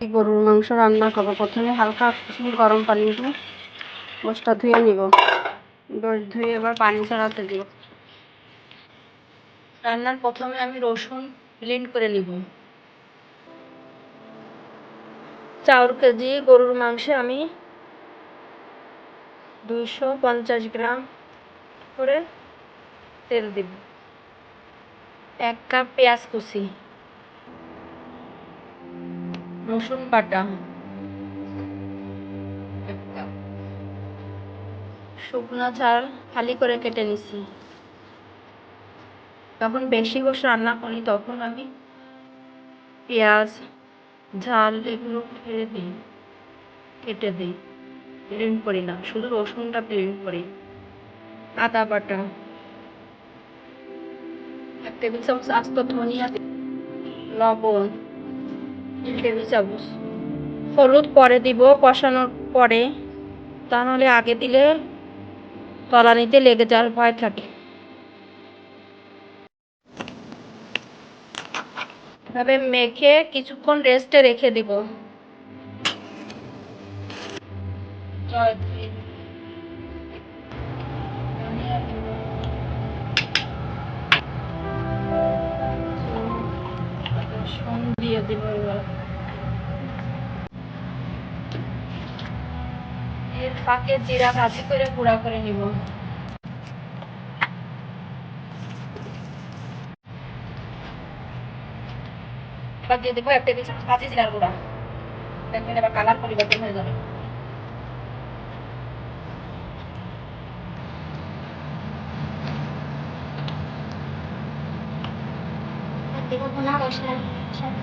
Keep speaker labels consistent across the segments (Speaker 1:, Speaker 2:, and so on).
Speaker 1: গরুর মাংস রান্না করব। প্রথমে হালকা কুসুম গরম পানি দিয়ে গোসটা ধুয়ে নিব। গোস ধুয়ে এবার পানি ছাড়াতে দিব। রান্নার প্রথমে আমি রসুন ব্লেন্ড করে নিব। চার কেজি গরুর মাংসে আমি দুইশো পঞ্চাশ গ্রাম করে তেল দিব। এক কাপ পেঁয়াজ কুচি। রসুন বাটা। শুকনো ঝাল খালি করে কেটে নিছি। যখন বেশি বসে রান্না করি, তখন আমি পেঁয়াজ, ঝাল এগুলো ফেলে দিই। কেটে দিই। ব্লেন্ড করি না, শুধু রসুনটা ব্লেন্ড করি। আদা বাটা। এক টেবিল চামচ আস্ত ধনিয়া, লবণ। টেবিল চামচ হলুদ পরে দিব, কষানোর পরে। তা নাহলে আগে দিলে তলানিতে লেগে যাওয়ার ভয় থাকে। এভাবে মেখে কিছুক্ষণ রেস্টে রেখে দিব। দিয়ে দিব এবার। এর ফাঁকে জিরা ভাজি করে গুঁড়া করে নিব। এবার দিয়ে দেবো এক টেবিল ভাজি জিরার গুঁড়া। দেখবেন এবার কালার পরিবর্তন হয়ে যাবে।
Speaker 2: দেবো ভুনা মশলার সাথে।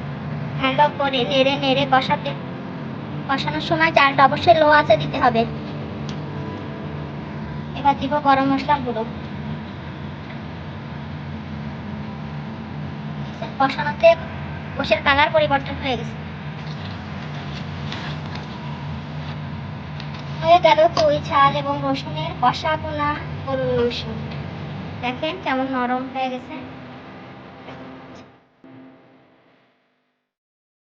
Speaker 2: ভালো করে নেড়ে নেড়ে কষাতে। কষানোর সময় চালটা অবশ্যই লো আছে দিতে হবে। এবার দিব গরম মশলার গুঁড়ো। কষানোতে গোশের কালার পরিবর্তন হয়ে গেছে। হয়ে গেল পুঁই ছাল এবং রসুনের কষা পোনা গরুর মাংস দেখেন কেমন নরম হয়ে গেছে।